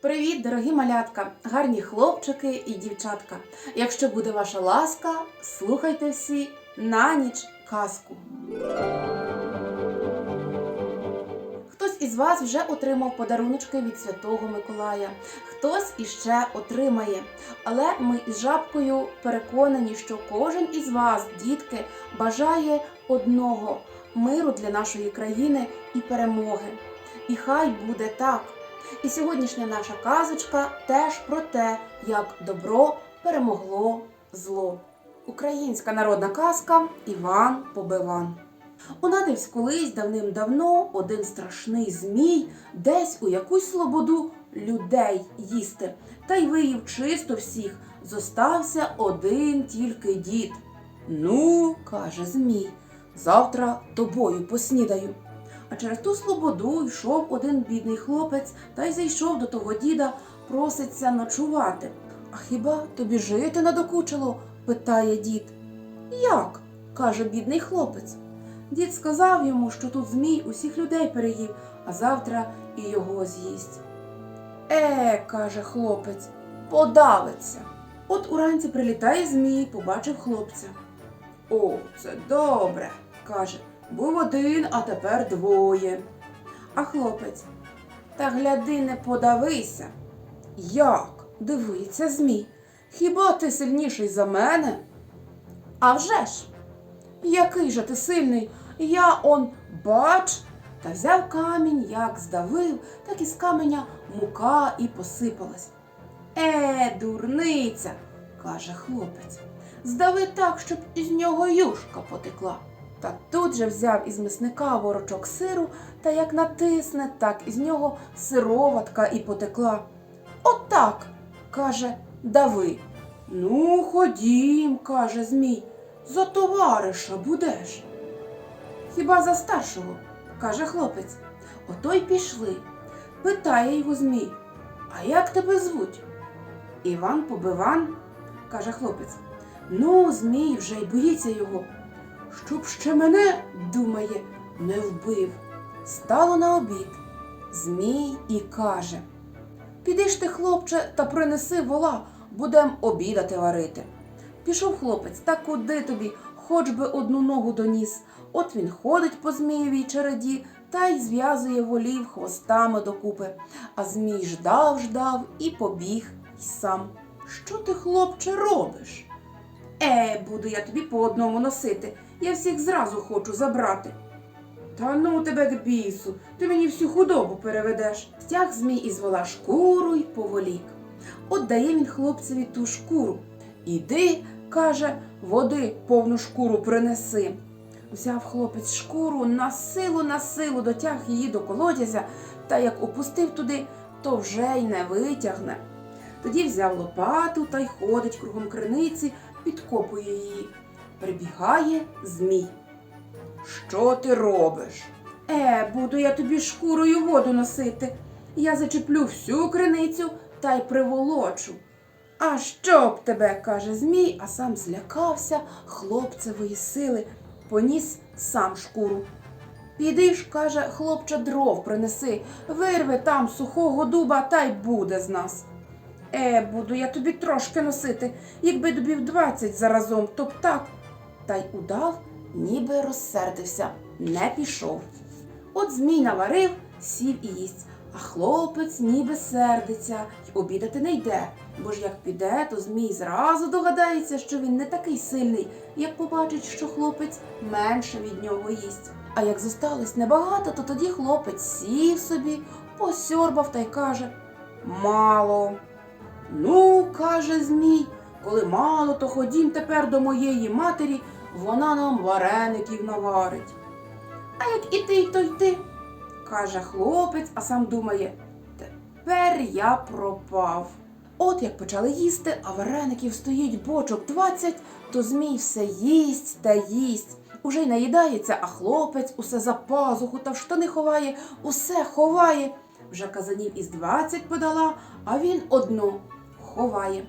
Привіт, дорогі малятка, гарні хлопчики і дівчатка. Якщо буде ваша ласка, слухайте всі на ніч казку. Хтось із вас вже отримав подаруночки від Святого Миколая, хтось іще отримає. Але ми із жабкою переконані, що кожен із вас, дітки, бажає одного миру для нашої країни і перемоги. І хай буде так. І сьогоднішня наша казочка теж про те, як добро перемогло зло. Українська народна казка Іван Побиван. Унадивсь колись давним-давно один страшний змій десь у якусь слободу людей їсти, та й виїв чисто всіх, зостався один тільки дід. Ну, каже Змій, завтра тобою поснідаю. А через ту слободу йшов один бідний хлопець та й зайшов до того діда, проситься ночувати. А хіба тобі жити надокучило? питає дід. Як? каже бідний хлопець. Дід сказав йому, що тут змій усіх людей переїв, а завтра і його з'їсть. Е, каже хлопець, подавиться. От уранці прилітає змій, побачив хлопця. О, це добре, каже. Був один, а тепер двоє. А хлопець. Та гляди, не подавися. Як? дивиться Змій. Хіба ти сильніший за мене? А вже ж. Який же ти сильний? Я он бач. Та взяв камінь, як здавив, так із каменя мука і посипалась. Е, дурниця, каже хлопець. Здави так, щоб із нього юшка потекла. Та тут же взяв із мисника ворочок сиру та як натисне, так із нього сироватка і потекла. Отак, каже, дави. Ну, ходім, каже Змій, за товариша будеш. Хіба за старшого, каже хлопець. Ото й пішли. Питає його Змій, а як тебе звуть? Іван Побиван, каже хлопець. Ну, Змій вже й боїться його щоб ще мене, думає, не вбив. Стало на обід. Змій і каже Піди ж ти, хлопче, та принеси вола, будем обідати варити. Пішов хлопець, та куди тобі, хоч би одну ногу доніс. От він ходить по змієвій череді та й зв'язує волів хвостами докупи. А Змій ждав, ждав і побіг й сам. Що ти, хлопче, робиш? Е, буду я тобі по одному носити. Я всіх зразу хочу забрати. Та ну тебе к бісу, ти мені всю худобу переведеш. Стяг змій із вола шкуру й поволік. От дає він хлопцеві ту шкуру. Іди, каже, води повну шкуру принеси. Взяв хлопець шкуру, на силу, на силу дотяг її до колодязя, та як опустив туди, то вже й не витягне. Тоді взяв лопату та й ходить кругом криниці, підкопує її. Прибігає змій. Що ти робиш? Е, буду я тобі шкурою воду носити. Я зачеплю всю криницю та й приволочу. А що б тебе, каже Змій, а сам злякався хлопцевої сили, поніс сам шкуру. Піди ж, каже, хлопче, дров принеси, вирви там сухого дуба та й буде з нас. Е, буду я тобі трошки носити, якби дубів двадцять заразом, то б так. Та й удав, ніби розсердився, не пішов. От змій наварив, сів і їсть, а хлопець ніби сердиться й обідати не йде, бо ж як піде, то змій зразу догадається, що він не такий сильний, як побачить, що хлопець менше від нього їсть. А як зосталось небагато, то тоді хлопець сів собі, посьорбав та й каже Мало. Ну, каже Змій, коли мало, то ходім тепер до моєї матері, вона нам вареників наварить. А як і ти, то й ти, каже хлопець, а сам думає, тепер я пропав. От як почали їсти, а вареників стоїть бочок двадцять, то Змій все їсть та їсть. Уже й наїдається, а хлопець усе за пазуху та в штани ховає, усе ховає. Вже казанів із двадцять подала, а він одно ховає.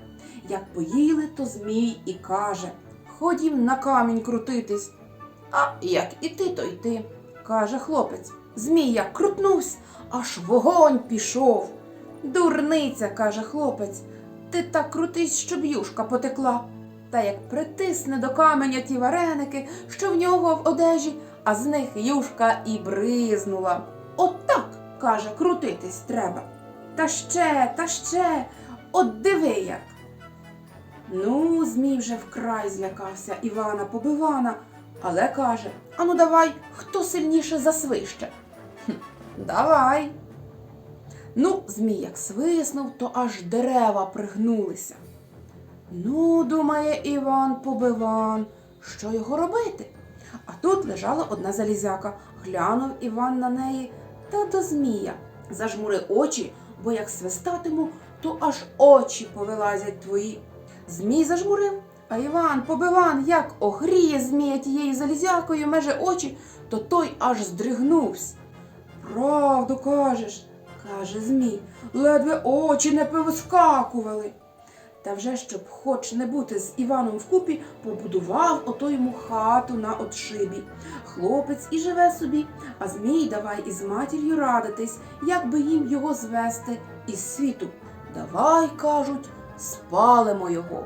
Як поїли, то Змій і каже Ходім на камінь крутитись. А як і ти, то й ти, каже хлопець. Змій як крутнувсь, аж вогонь пішов. Дурниця, каже хлопець, ти так крутись, щоб юшка потекла. Та як притисне до каменя ті вареники, що в нього в одежі, а з них юшка і бризнула. От так, каже, крутитись треба. Та ще, та ще, от диви як. Ну, Змій вже вкрай злякався Івана Побивана, але каже: Ану давай, хто сильніше засвище? «Хм, Давай. Ну, Змій як свиснув, то аж дерева пригнулися. Ну, думає Іван Побиван, що його робити? А тут лежала одна залізяка. Глянув Іван на неї та до Змія. Зажмури очі, бо як свистатиму, то аж очі повилазять твої. Змій зажмурив, а Іван Побиван як огріє Змія тією залізякою меже очі, то той аж здригнувся. Правду кажеш, каже Змій, ледве очі не повискакували. Та вже щоб хоч не бути з Іваном вкупі, побудував ото йому хату на отшибі. Хлопець і живе собі, а Змій давай із матір'ю радитись, як би їм його звести із світу. Давай, кажуть, спалимо його.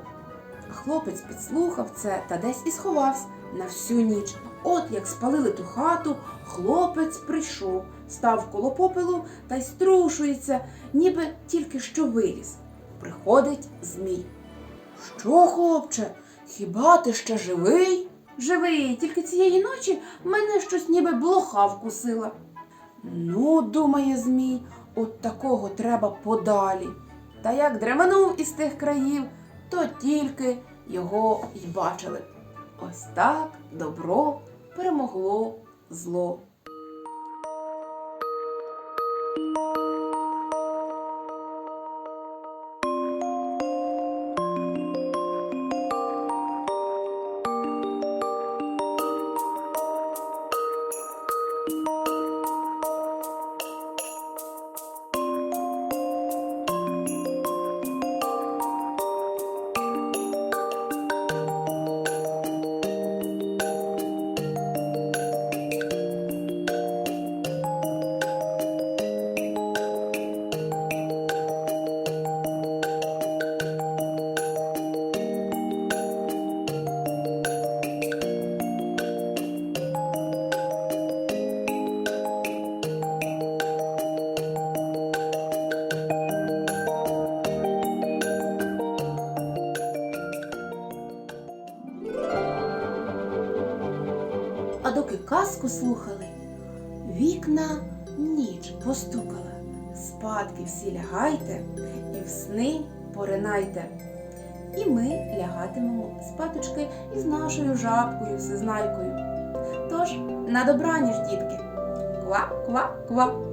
А хлопець підслухав це та десь і сховався на всю ніч. От як спалили ту хату, хлопець прийшов, став коло попелу та й струшується, ніби тільки що виліз. Приходить Змій. Що, хлопче, хіба ти ще живий? Живий, тільки цієї ночі мене щось ніби блоха вкусила. Ну, думає Змій, от такого треба подалі. Та як дременув із тих країв, то тільки його й бачили. Ось так добро перемогло зло. Доки казку слухали, вікна ніч постукала. Спадки всі лягайте і в сни поринайте. І ми лягатимемо спаточки із нашою жабкою всезнайкою. Тож, на добраніж, дітки. Ква, ква, ква.